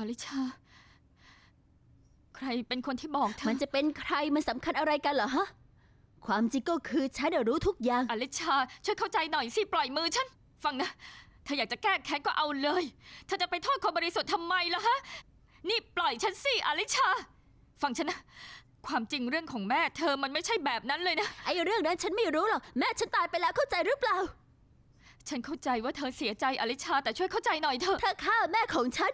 อลิชา ใครเป็นคนที่บอกเธอมันจะเป็นใครมันสำคัญอะไรกันเหรอฮะ ความจริงก็คือฉันน่ะรู้ทุกอย่าง อลิชา ช่วยเข้าใจหน่อยสิปล่อยมือฉัน ฟังนะเธออยากจะแก้แค้นก็เอาเลยเธอจะไปโทษคนบริสุทธิ์ทำไมล่ะฮะ นี่ปล่อยฉันสิอลิชา ฟังฉันนะ ความจริงเรื่องของแม่เธอมันไม่ใช่แบบนั้นเลยนะ ไอ้เรื่องนั้นฉันไม่รู้หรอกแม่ฉันตายไปแล้วเข้าใจหรือเปล่า ฉันเข้าใจว่าเธอเสียใจอลิชา แต่ช่วยเข้าใจหน่อยเถอะ เธอฆ่าแม่ของฉัน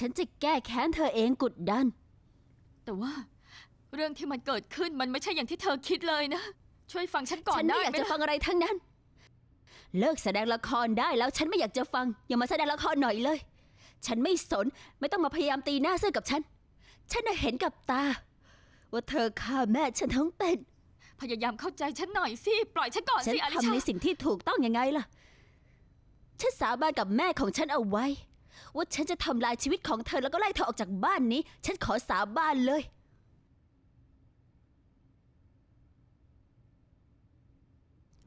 ฉันจะแก้แค้นเธอเองกุดดัน แต่ว่า เรื่องที่มันเกิดขึ้นมันไม่ใช่อย่างที่เธอคิดเลยนะ ช่วยฟังฉันก่อนฉันไม่ได้อยากไหมจะล่ะ ฟังอะไรทั้งนั้น เลิกแสดงละครได้แล้วฉันไม่อยากจะฟัง อย่ามาแสดงละครหน่อยเลย ฉันไม่สนไม่ต้องมาพยายามตีหน้าซื่อกับฉัน ฉันน่ะเห็นกับตา ว่าเธอฆ่าแม่ฉันทั้งเป็น พยายามเข้าใจฉันหน่อยสิ ปล่อยฉันก่อนฉันสิอลิทำชาในสิ่งที่ถูกต้องยังไงล่ะ ฉันสาบานกับแม่ของฉันเอาไว้ ว่าฉันจะทำลายชีวิตของเธอแล้วก็ไล่เธอออกจากบ้านนี้ ฉันขอสาบานเลย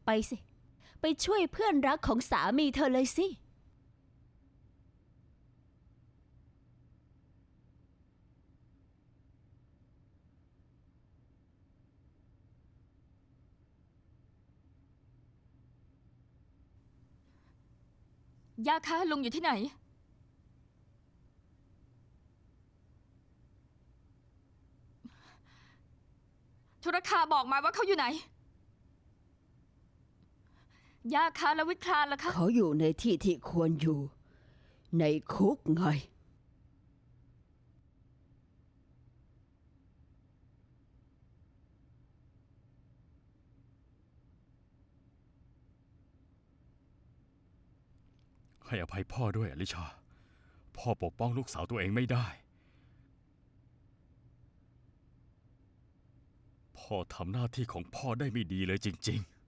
ไปสิ ไปช่วยเพื่อนรักของสามีเธอเลยสิ ย่าคะลุงอยู่ที่ไหน ธุรคาบอกมาว่าเขาอยู่ไหนย่าคะแล้ววิคลานล่ะคะ เขาอยู่ในที่ที่ควรอยู่ ในคุกไง ให้อภัยพ่อด้วยอลิชา พ่อปกป้องลูกสาวตัวเองไม่ได้ พ่อทำหน้าที่ของพ่อได้ไม่ดีเลยจริง ๆ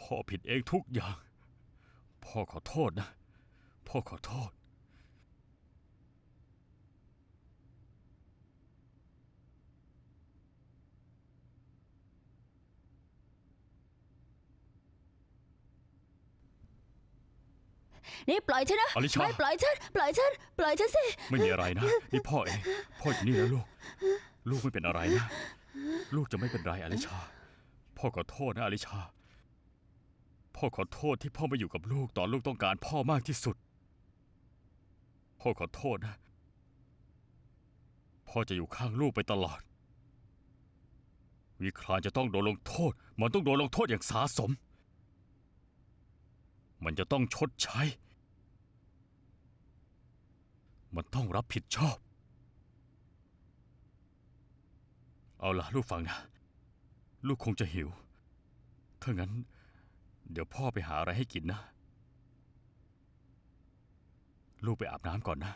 พ่อผิดเองทุกอย่าง พ่อขอโทษนะ พ่อขอโทษ นี่ปล่อยฉันนะ อลิชา ไม่ปล่อยฉัน ปล่อยฉัน ปล่อยฉันสิ ไม่มีอะไรนะ นี่พ่อเอง พ่ออยู่นี่แล้วลูก ลูกไม่เป็นอะไรนะ ลูกจะไม่เป็นไรอลิชา พ่อขอโทษนะอลิชา พ่อขอโทษที่พ่อไม่อยู่กับลูกตอนลูกต้องการพ่อมากที่สุด พ่อขอโทษนะ พ่อจะอยู่ข้างลูกไปตลอด วิคลานจะต้องโดนลงโทษ มันต้องโดนลงโทษอย่างสาสม มันจะต้องชดใช้ มันต้องรับผิดชอบ เอาล่ะลูกฟังนะ ลูกคงจะหิว ถ้างั้น เดี๋ยวพ่อไปหาอะไรให้กินนะ ลูกไปอาบน้ำก่อนนะ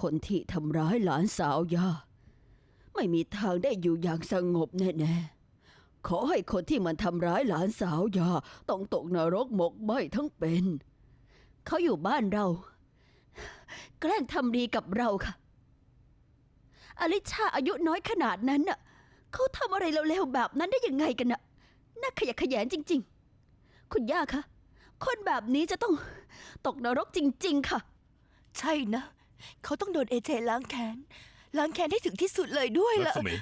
คนที่ทำร้ายหลานสาวยาไม่มีทางได้อยู่อย่างสงบแน่ๆ ขอให้คนที่มันทำร้ายหลานสาวยาต้องตกนรกหมกไหม้ทั้งเป็น เขาอยู่บ้านเรา แกล้งทำดีกับเราค่ะ อลิชาอายุน้อยขนาดนั้นน่ะเขาทำอะไรเร็วๆแบบนั้นได้ยังไงกันน่ะน่าขยะแขยงจริง ๆ คุณย่าคะคนแบบนี้จะต้องตกนรกจริง ๆ ค่ะ ใช่นะ เขาต้องโดนเอเจล้างแค้น ล้างแค้นให้ถึงที่สุดเลยด้วยรัล่ะศมี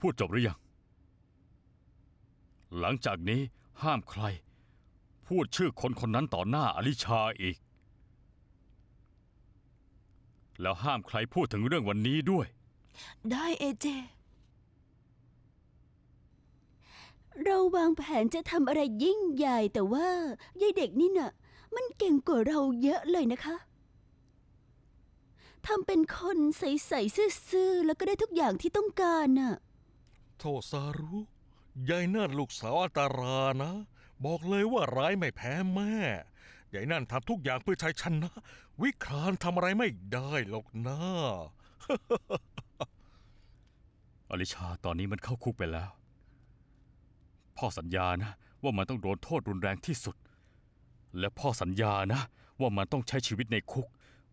พูดจบหรือยัง หลังจากนี้ห้ามใคร พูดชื่อคนคนนั้นต่อหน้าอลิชาอีก แล้วห้ามใครพูดถึงเรื่องวันนี้ด้วย ได้เอเจ เราวางแผนจะทำอะไรยิ่งใหญ่แต่ว่า ยายเด็กนี่น่ะ มันเก่งกว่าเราเยอะเลยนะคะ ทำเป็นคนใสๆซื่อๆแล้วก็ได้ทุกอย่างที่ต้องการน่ะ โทซารุยายนั่นลูกสาวอันตรานะ บอกเลยว่าร้ายไม่แพ้แม่ยายนั่นทำทุกอย่างเพื่อชัยชนะ วิครานทำอะไรไม่ได้หรอกนะ อลิชาตอนนี้มันเข้าคุกไปแล้ว พ่อสัญญานะว่ามันต้องโดนโทษรุนแรงที่สุด และพ่อสัญญานะว่ามันต้องใช้ชีวิตในคุก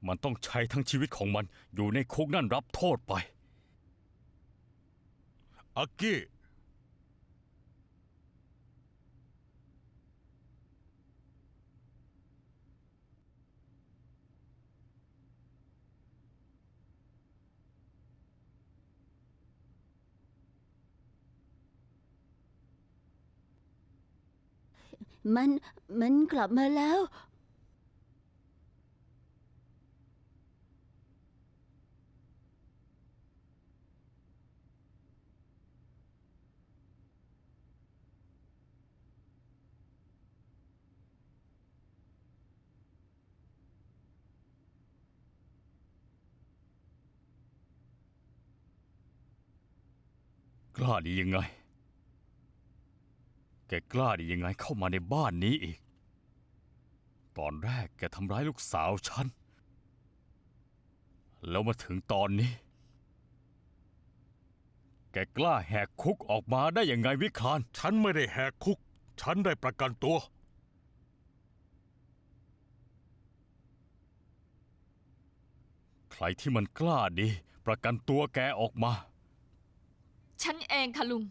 มันต้องใช้ทั้งชีวิตของมันอยู่ในคุกนั่นรับโทษไปอากี้ มัน มันกลับมาแล้ว ล้าดียังไง แกกล้าดียังไงเข้ามาในบ้านนี้อีก ตอนแรกแกทำร้ายลูกสาวฉัน แล้วมาถึงตอนนี้ แกกล้าแหกคุกออกมาได้ยังไงวิคลานฉันไม่ได้แหกคุก ฉันได้ประกันตัว ใครที่มันกล้าดี ประกันตัวแกออกมา ฉันเองค่ะลุง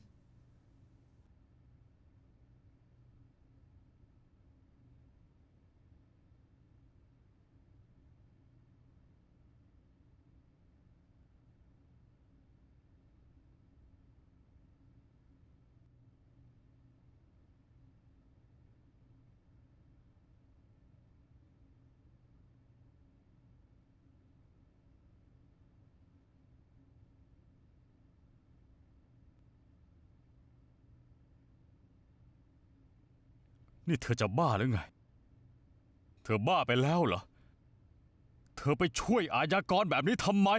นี่เธอจะบ้าหรือไง เธอบ้าไปแล้วเหรอ เธอไปช่วยอาญากรแบบนี้ทำไม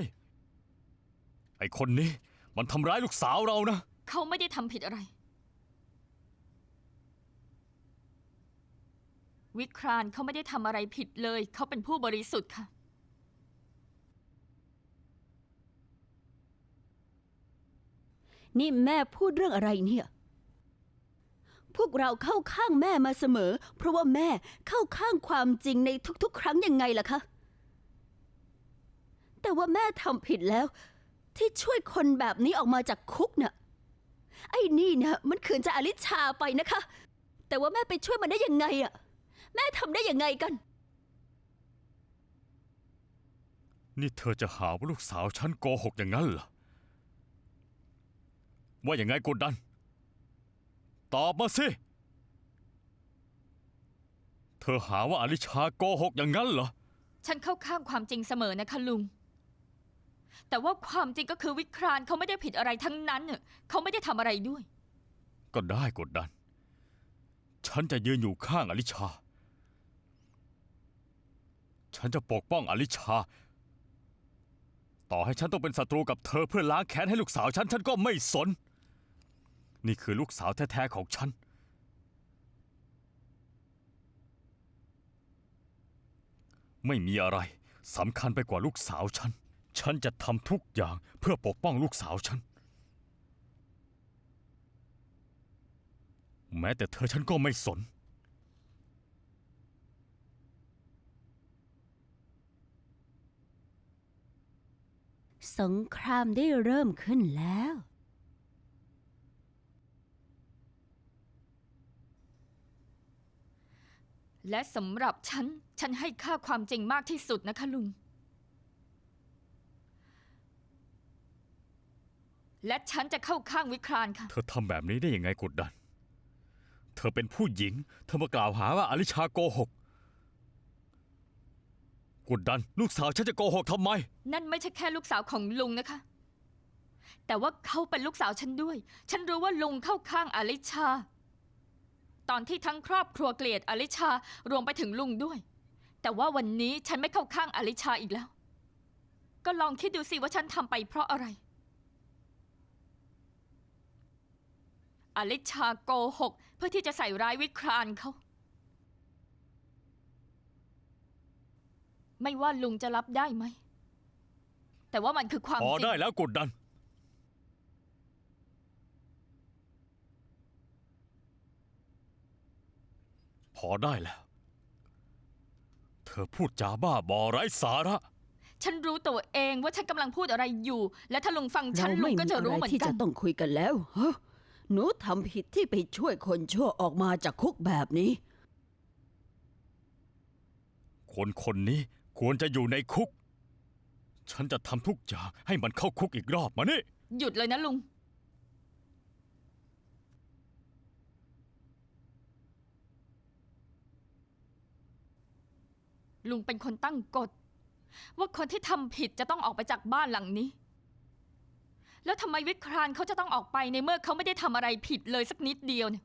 ไอ้คนนี้มันทำร้ายลูกสาวเรานะ เขาไม่ได้ทำผิดอะไร วิครานเขาไม่ได้ทำอะไรผิดเลย เขาเป็นผู้บริสุทธิ์ค่ะ นี่แม่พูดเรื่องอะไรเนี่ย พวกเราเข้าข้างแม่มาเสมอ เพราะว่าแม่เข้าข้างความจริงในทุกๆ ครั้งยังไงล่ะคะ แต่ว่าแม่ทำผิดแล้ว ที่ช่วยคนแบบนี้ออกมาจากคุกเน่ะไอ้นี่เนี่ยมันขืนจะอลิชาไปนะคะ แต่ว่าแม่ไปช่วยมันได้ยังไงอะแม่ทำได้ยังไงกัน นี่เธอจะหาว่าลูกสาวฉันโกหกอย่างนั้นเหรอ ว่าอย่างไงกดดัน ตอบมาสิ เธอหาว่าอลิชาโกหกอย่างนั้นเหรอ ฉันเข้าข้างความจริงเสมอนะคะลุง แต่ว่าความจริงก็คือวิครานเขาไม่ได้ผิดอะไรทั้งนั้นน่ะเขาไม่ได้ทำอะไรด้วย ก็ได้กดดัน ฉันจะยืนอยู่ข้างอลิชา ฉันจะปกป้องอลิชา ต่อให้ฉันต้องเป็นศัตรูกับเธอเพื่อล้างแค้นให้ลูกสาวฉัน ฉันก็ไม่สน นี่คือลูกสาวแท้ๆของฉัน ไม่มีอะไรสำคัญไปกว่าลูกสาวฉัน ฉันจะทำทุกอย่างเพื่อปกป้องลูกสาวฉัน แม้แต่เธอฉันก็ไม่สน สงครามได้เริ่มขึ้นแล้ว และสำหรับฉัน ฉันให้ค่าความจริงมากที่สุดนะคะลุง และฉันจะเข้าข้างวิครานค่ะ เธอทำแบบนี้ได้ยังไงกดดัน เธอเป็นผู้หญิง เธอมากล่าวหาว่าอลิชาโกหก กดดัน ลูกสาวฉันจะโกหกทำไม นั่นไม่ใช่แค่ลูกสาวของลุงนะคะ แต่ว่าเขาเป็นลูกสาวฉันด้วย ฉันรู้ว่าลุงเข้าข้างอลิชา ตอนที่ทั้งครอบครัวเกลียดอลิชารวมไปถึงลุงด้วย แต่ว่าวันนี้ฉันไม่เข้าข้างอลิชาอีกแล้ว ก็ลองคิดดูสิว่าฉันทำไปเพราะอะไร อลิชาโกหก เพื่อที่จะใส่ร้ายวิครานเขาไม่ว่าลุงจะรับได้ไหม แต่ว่ามันคือความพอจริง ได้แล้วกดดัน พอได้แล้ว เธอพูดจาบ้าบอไร้สาระ ฉันรู้ตัวเองว่าฉันกำลังพูดอะไรอยู่ และถ้าลุงฟังฉัเรานลุไม่งมีก็จะอะรู้ไรเหมือนที่กัจะนต้องคุยกันแล้วฮะหนูทำผิดที่ไปช่วยคนชั่วออกมาจากคุกแบบนี้ คนคนนี้ควรจะอยู่ในคุก ฉันจะทำทุกอย่างให้มันเข้าคุกอีกรอบมานี่ หยุดเลยนะลุง ลุงเป็นคนตั้งกฎ ว่าคนที่ทำผิดจะต้องออกไปจากบ้านหลังนี้ แล้วทำไมวิครานเขาจะต้องออกไปในเมื่อเขาไม่ได้ทำอะไรผิดเลยสักนิดเดียวเนี่ย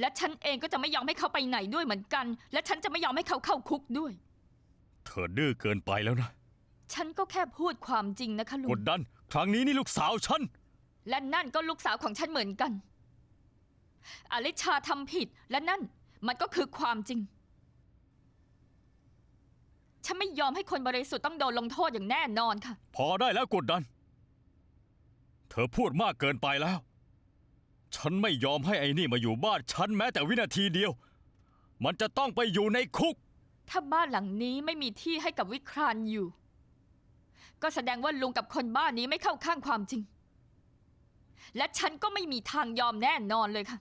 และฉันเองก็จะไม่ยอมให้เขาไปไหนด้วยเหมือนกัน และฉันจะไม่ยอมให้เขาเข้าคุกด้วย เธอดื้อเกินไปแล้วนะฉันก็แค่พูดความจริงนะคะลุกง ดดัน ครั้งนี้นี่ลูกสาวฉัน และนั่นก็ลูกสาวของฉันเหมือนกัน อลิชาทำผิด และนั่น มันก็คือความจริง ฉันไม่ยอมให้คนบริสุทธิ์ต้องโดนลงโทษอย่างแน่นอนค่ะ พอได้แล้วกดดัน เธอพูดมากเกินไปแล้ว ฉันไม่ยอมให้ไอ้นี่มาอยู่บ้านฉันแม้แต่วินาทีเดียว มันจะต้องไปอยู่ในคุก ถ้าบ้านหลังนี้ไม่มีที่ให้กับวิครานอยู่ ก็แสดงว่าลุงกับคนบ้านนี้ไม่เข้าข้างความจริง และฉันก็ไม่มีทางยอมแน่นอนเลยค่ะ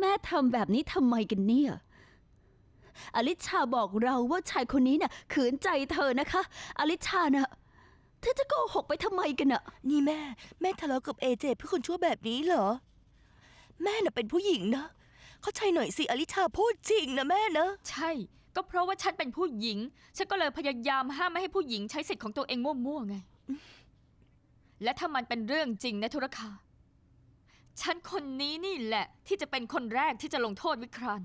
แม่ทำแบบนี้ทำไมกันเนี่ย อลิชาบอกเราว่าชายคนนี้น่ะ ขืนใจเธอนะคะ อลิชาน่ะ เธอจะโกหกไปทำไมกันน่ะ นี่แม่ แม่ทะเลาะกับเอเจเพื่อคนชั่วแบบนี้เหรอ แม่น่ะเป็นผู้หญิงนะ เข้าใจหน่อยสิอลิชาพูดจริงนะแม่นะ ใช่ ก็เพราะว่าฉันเป็นผู้หญิง ฉันก็เลยพยายามห้ามไม่ให้ผู้หญิงใช้สิทธิ์ของตัวเองมั่วๆไง และถ้ามันเป็นเรื่องจริงนะธุรคา ฉันคนนี้นี่แหละ ที่จะเป็นคนแรกที่จะลงโทษวิคราน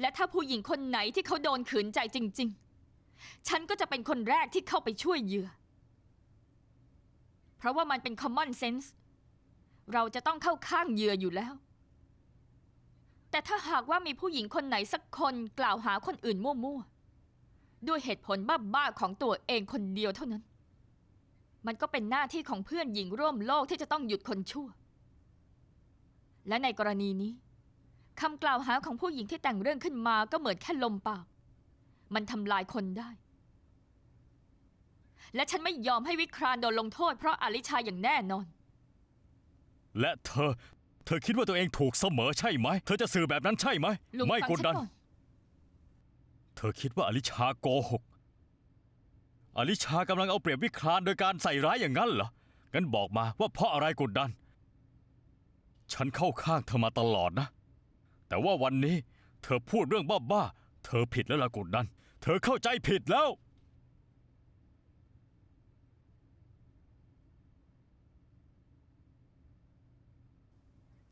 และถ้าผู้หญิงคนไหนที่เขาโดนขืนใจจริง ๆ ฉันก็จะเป็นคนแรกที่เข้าไปช่วยเหยื่อ เพราะว่ามันเป็น common sense เราจะต้องเข้าข้างเหยื่ออยู่แล้ว แต่ถ้าหากว่ามีผู้หญิงคนไหนสักคนกล่าวหาคนอื่นมั่วๆ ด้วยเหตุผลบ้าๆของตัวเองคนเดียวเท่านั้น มันก็เป็นหน้าที่ของเพื่อนหญิงร่วมโลกที่จะต้องหยุดคนชั่ว และในกรณีนี้คำกล่าวหาของผู้หญิงที่แต่งเรื่องขึ้นมาก็เหมือนแค่ลมปาก มันทำลายคนได้ และฉันไม่ยอมให้วิครานโดนลงโทษเพราะอลิชาอย่างแน่นอน และเธอ เธอคิดว่าตัวเองถูกเสมอใช่ไหม เธอจะสื่อแบบนั้นใช่ไหม ลุงไม่ฟังกดฉันดัน ก่อนเธอคิดว่าอลิชาโกหก อลิชากำลังเอาเปรียบวิครานโดยการใส่ร้ายอย่างนั้นเหรอ งั้นบอกมาว่าเพราะอะไรกดดัน ฉันเข้าข้างเธอมาตลอดนะ แต่ว่าวันนี้เธอพูดเรื่องบ้าๆ เธอผิดแล้วล่ะกดดันเธอเข้าใจผิดแล้ว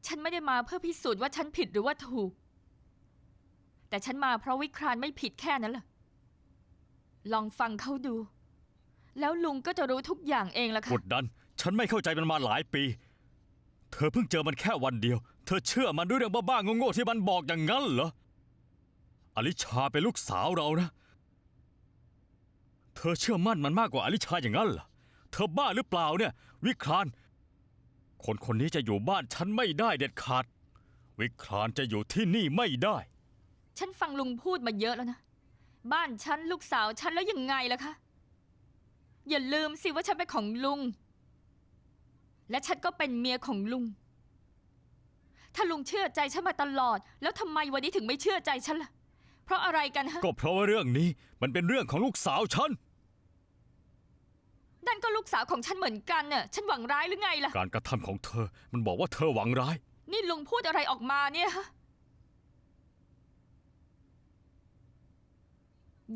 ฉันไม่ได้มาเพื่อพิสูจน์ว่าฉันผิดหรือว่าถูก แต่ฉันมาเพราะวิครานไม่ผิดแค่นั้นแหละลองฟังเขาดู แล้วลุงก็จะรู้ทุกอย่างเองละกค่ะดดันฉันไม่เข้าใจมันมาหลายปี เธอเพิ่งเจอมันแค่วันเดียว เธอเชื่อมันด้วยเรื่องบ้าๆโง่ๆที่มันบอกอย่างนั้นเหรอ อลิชาเป็นลูกสาวเรานะ เธอเชื่อมั่นมันมากกว่าอลิชาอย่างนั้นเหรอ เธอบ้าหรือเปล่าเนี่ย วิคราน คนคนนี้จะอยู่บ้านฉันไม่ได้เด็ดขาด วิครานจะอยู่ที่นี่ไม่ได้ ฉันฟังลุงพูดมาเยอะแล้วนะ บ้านฉันลูกสาวฉันแล้วยังไงล่ะคะ อย่าลืมสิว่าฉันเป็นของลุง และฉันก็เป็นเมียของลุง ถ้าลุงเชื่อใจฉันมาตลอด แล้วทำไมวันนี้ถึงไม่เชื่อใจฉันล่ะ เพราะอะไรกันฮะ ก็เพราะว่าเรื่องนี้มันเป็นเรื่องของลูกสาวฉัน นั่นก็ลูกสาวของฉันเหมือนกันน่ะ ฉันหวังร้ายหรือไงล่ะ การกระทำของเธอ มันบอกว่าเธอหวังร้าย นี่ลุงพูดอะไรออกมาเนี่ยฮะ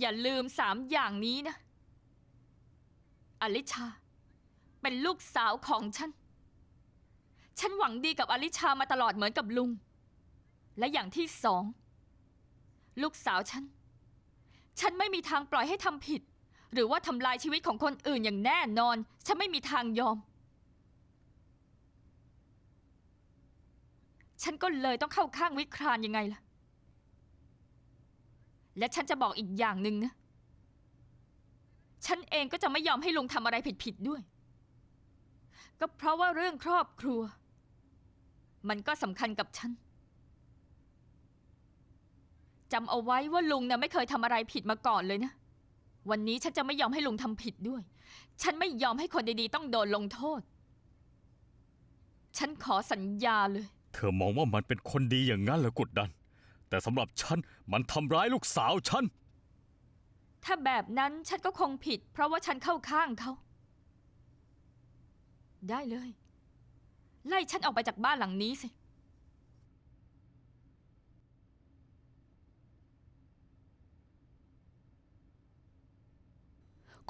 อย่าลืมสามอย่างนี้นะ อลิชา เป็นลูกสาวของฉัน ฉันหวังดีกับอลิชามาตลอดเหมือนกับลุง และอย่างที่สอง ลูกสาวฉัน ฉันไม่มีทางปล่อยให้ทำผิด หรือว่าทำลายชีวิตของคนอื่นอย่างแน่นอน ฉันไม่มีทางยอม ฉันก็เลยต้องเข้าข้างวิครานยังไงล่ะ และฉันจะบอกอีกอย่างหนึ่งนะ ฉันเองก็จะไม่ยอมให้ลุงทำอะไรผิดๆด้วย ก็เพราะว่าเรื่องครอบครัว มันก็สำคัญกับฉันจำเอาไว้ว่าลุงเนี่ยไม่เคยทำอะไรผิดมาก่อนเลยนะ วันนี้ฉันจะไม่ยอมให้ลุงทำผิดด้วย ฉันไม่ยอมให้คนดีๆ ต้องโดนลงโทษ ฉันขอสัญญาเลย เธอมองว่ามันเป็นคนดีอย่างนั้นเหรอกดดัน แต่สำหรับฉันมันทำร้ายลูกสาวฉัน ถ้าแบบนั้นฉันก็คงผิด เพราะว่าฉันเข้าข้างเขา ได้เลย ไล่ฉันออกไปจากบ้านหลังนี้สิ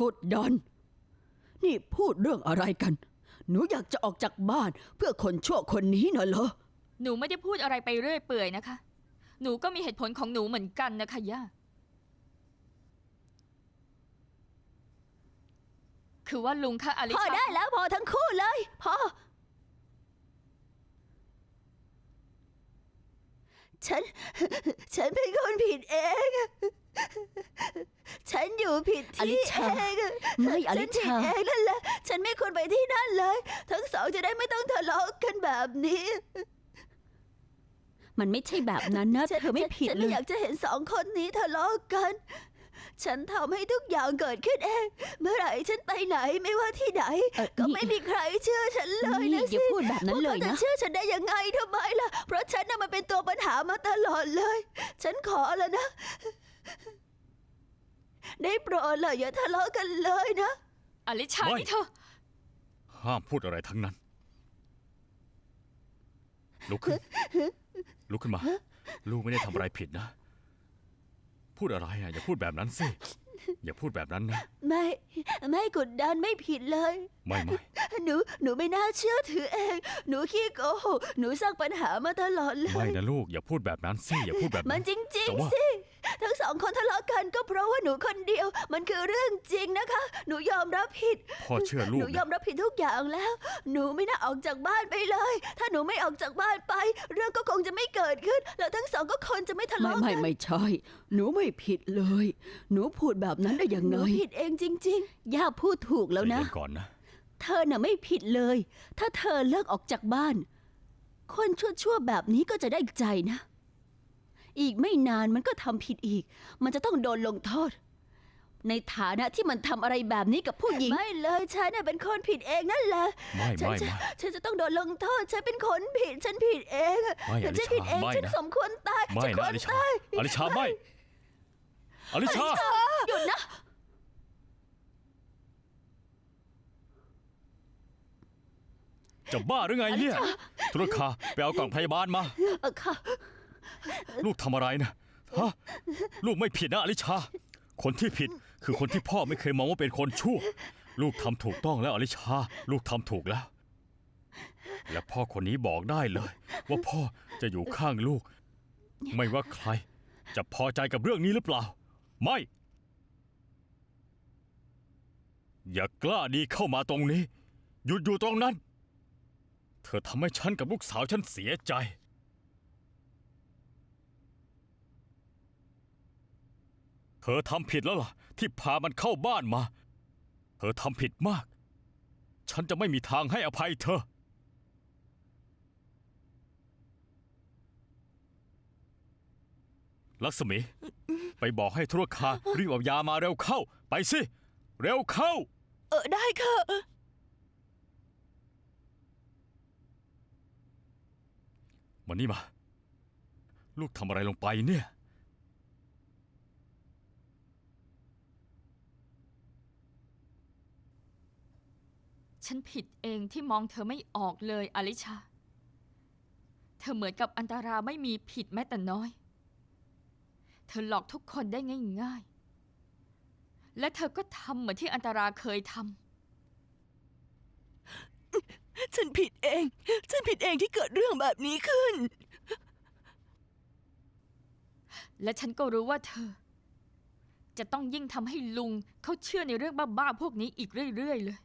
กดดัน นี่พูดเรื่องอะไรกัน หนูอยากจะออกจากบ้านเพื่อคนชั่วคนนี้น่ะเหรอ หนูไม่ได้พูดอะไรไปเรื่อยเปื่อยนะคะ หนูก็มีเหตุผลของหนูเหมือนกันนะคะย่า คือว่าลุงคะอลิพอชา ได้แล้วพอทั้งคู่เลย พอ ฉัน ฉันเป็นคนผิดเอง ฉันอยู่ผิดอลิที่ชาเองไม่อลิฉันผิดชา เองนั่นแหละ ฉันไม่ควรไปที่นั่นเลย ทั้งสองจะได้ไม่ต้องทะเลาะกันแบบนี้มันไม่ใช่แบบนั้นนะ ฉันเธอไม่ผิดฉันเลไม่ย อยากจะเห็นสองคนนี้ทะเลาะกัน ฉันทำให้ทุกอย่างเกิดขึ้นเอง เมื่อไหร่ฉันไปไหนไม่ว่าที่ไหน เอ่อก็นี่ ไม่มีใครเชื่อฉันเลยนี่นะอย่าสิพูดแบบนั้นเลยพวกขานะ จะเชื่อฉันได้ยังไงทำไมล่ะ เพราะฉันน่ะมันเป็นตัวปัญหามาตลอดเลย ฉันขอแล้วนะ ได้โปรดเลยอย่าทะเลาะกันเลยนะ อลิชาไม่ นี่เธอ ห้ามพูดอะไรทั้งนั้น ลุกขึ้น ลุกขึ้นมา ลูกไม่ได้ทำอะไรผิดนะ พูดอะไรอะอย่าพูดแบบนั้นสิ อย่าพูดแบบนั้นนะ ไม่ ไม่กดดันไม่ผิดเลย ไม่ไม่หนู หนูไม่น่าเชื่อถือเอง หนูขี้โกหกหนูสร้างปัญหามาตลอดเลไม่ยนะลูกอย่าพูดแบบนั้นสิอย่าพูดแบบมันั้นนจริง แต่ว่าๆสิ ทั้งสองคนทะเลาะกันก็เพราะว่าหนูคนเดียว มันคือเรื่องจริงนะคะ หนูยอมรับผิดพ่อเชื่อหลูกนูยอนะมรับผิดทุกอย่างแล้ว หนูไม่น่าออกจากบ้านไปเลย ถ้าหนูไม่ออกจากบ้านไป เรื่องก็คงจะไม่เกิดขึ้น แล้วทั้งสองก็คงจะไม่ทะไม่เลาะไม่กันไม่ใช่ หนูไม่ผิดเลย หนูพูดแบบนั้นได้ยังไงหนูผิดเองจริงย่าพูดถูกแล้วนะใจเย็ก่อนนะเธอน่ะไม่ผิดเลย ถ้าเธอเลิกออกจากบ้าน คนชั่วๆแบบนี้ก็จะได้ใจนะ อีกไม่นานมันก็ทำผิดอีก มันจะต้องโดนลงโทษ ในฐานะที่มันทำอะไรแบบนี้กับผู้หญิง ไม่เลยฉันน่ะเป็นคนผิดเองนั่นแหละ ไม่ฉันไม่จะไม่ ฉันจะต้องโดนลงโทษ ฉันเป็นคนผิด ฉันผิดเองไม่อฉันลิจะชาผิดเอง ไม่ฉันนะสมควรตาย ไม่ฉันควนะอรลิชาตายอลิชาไม่อลิชา หยุดนะ จะบ้าหรือไงเนี่ย ธุรคาไปเอากล่องพยาบาลมา เออค่ะ ลูกทำอะไรนะฮะลูกไม่ผิดนะอลิชา คนที่ผิดคือคนที่พ่อไม่เคยมองว่าเป็นคนชั่ว ลูกทำถูกต้องแล้วอลิชา ลูกทำถูกแล้ว และพ่อคนนี้บอกได้เลย ว่าพ่อจะอยู่ข้างลูก ไม่ว่าใคร จะพอใจกับเรื่องนี้หรือเปล่า ไม่ อย่ากล้าดีเข้ามาตรงนี้ หยุดอยู่ตรงนั้น เธอทำให้ฉันกับลูกสาวฉันเสียใจ ธอทำผิดแล้วล่ะ ที่พามันเข้าบ้านมา เธอทำผิดมาก ฉันจะไม่มีทางให้อภัยเธอ ลักษมี ไปบอกให้ธุรคารีบเอายามาเร็วเข้า ไปสิ เร็วเข้า เออได้ค่ะ มานี่มา ลูกทำอะไรลงไปเนี่ย ฉันผิดเองที่มองเธอไม่ออกเลยอลิชา เธอเหมือนกับอันตราไม่มีผิดแม้แต่น้อย เธอหลอกทุกคนได้ง่ายๆ และเธอก็ทำเหมือนที่อันตราเคยทฉันผิดเอง ฉันผิดเองที่เกิดเรื่องแบบนี้ขึ้นำและฉันก็รู้ว่าเธอ จะต้องยิ่งทำให้ลุงเขาเชื่อในเรื่องบ้าๆพวกนี้อีกเรื่อยๆเลย